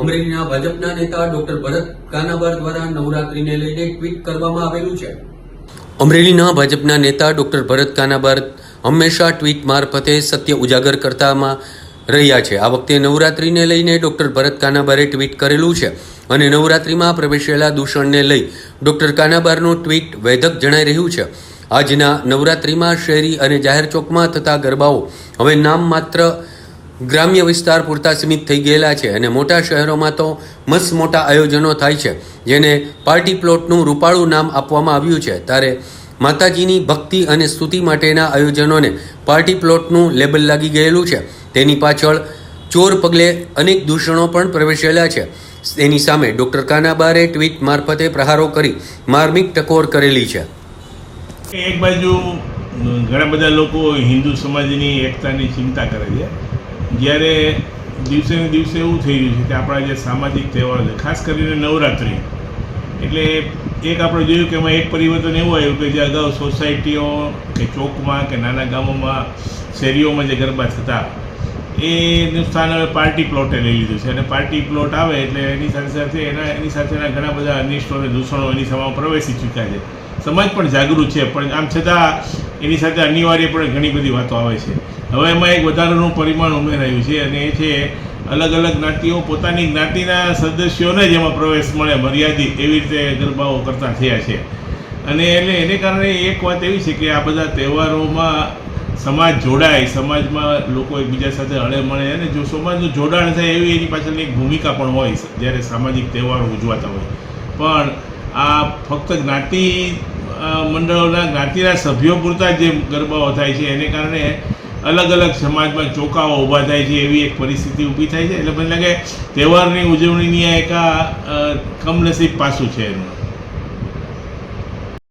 અમરેલીના ભાજપના નેતા ડોક્ટર ભરત કાનાબાર દ્વારા નવરાત્રીને લઈને ટ્વીટ કરવામાં આવેલું છે. અમરેલીના ભાજપના નેતા ડોક્ટર ભરત કાનાબાર હંમેશા ટ્વીટ મારફતે સત્ય ઉજાગર કરતામાં રહ્યા છે. આ વખતે નવરાત્રીને લઈને ડોક્ટર ભરત કાનાબારે ટ્વીટ કરેલું છે અને નવરાત્રીમાં પ્રવેશેલા દૂષણને લઈ ડોક્ટર કાનાબારનું ટ્વીટ વૈધક જણાઈ રહ્યું છે. આજના નવરાત્રીમાં શહેરી અને જાહેર ચોકમાં થતા ગરબાઓ હવે નામ માત્ર ગ્રામ્ય વિસ્તાર પૂરતા સીમિત થઈ ગયેલા છે અને મોટા શહેરોમાં તો મસ્ત મોટા આયોજનો થાય છે, જેને પાર્ટી પ્લોટનું રૂપાળું નામ આપવામાં આવ્યું છે. ત્યારે માતાજીની ભક્તિ અને સ્તુતિ માટેના આયોજનોને પાર્ટી પ્લોટનું લેબલ લાગી ગયેલું છે. તેની પાછળ ચોર પગલે અનેક દૂષણો પણ પ્રવેશેલા છે. તેની સામે ડોક્ટર કાનાબારે ટ્વીટ મારફતે પ્રહારો કરી માર્મિક ટકોર કરેલી છે. એક બાજુ ઘણા બધા લોકો હિન્દુ સમાજની એકતાની ચિંતા કરે છે. જ્યારે દિવસે ને દિવસે એવું થઈ રહ્યું છે કે આપણા જે સામાજિક તહેવારો છે, ખાસ કરીને નવરાત્રિ. એટલે એક આપણે જોયું કે એમાં એક પરિવર્તન એવું આવ્યું કે જે અગાઉ સોસાયટીઓ કે ચોકમાં કે નાના ગામોમાં શેરીઓમાં જે ગરબા થતા એનું સ્થાન હવે પાર્ટી પ્લોટે લઈ લીધું છે. અને પાર્ટી પ્લોટ આવે એટલે એની સાથે સાથે એના, એની સાથેના ઘણા બધા અનિષ્ટો અને દૂષણો એની સામે પ્રવેશી ચૂક્યા છે. સમાજ પણ જાગૃત છે, પણ આમ છતાં એની સાથે અનિવાર્ય પણ ઘણી બધી વાતો આવે છે. હવે એમાં એક વધારાનું પરિમાણ ઉમેરાયું છે અને એ છે અલગ અલગ જ્ઞાતિઓ પોતાની જ્ઞાતિના સદસ્યોને જ એમાં પ્રવેશ મળે મર્યાદિત એવી રીતે ગરબાઓ કરતા થયા છે. અને એટલે એને કારણે એક વાત એવી છે કે આ બધા તહેવારોમાં સમાજ જોડાય, સમાજમાં લોકો એકબીજા સાથે હળે મળે અને જો સમાજનું જોડાણ થાય એવી એની પાછળની એક ભૂમિકા પણ હોય જ્યારે સામાજિક તહેવારો ઉજવાતા હોય. પણ આ ફક્ત જ્ઞાતિ મંડળોના જ્ઞાતિના સભ્યો પૂરતા જે ગરબાઓ થાય છે, એને કારણે અલગ અલગ સમાજમાં ચોકાઓ ઊભા થાય છે, એવી એક પરિસ્થિતિ ઊભી થાય છે. એટલે મને લાગે તહેવારની ઉજવણીની આ એક કમનસીબ પાસું છે એનું.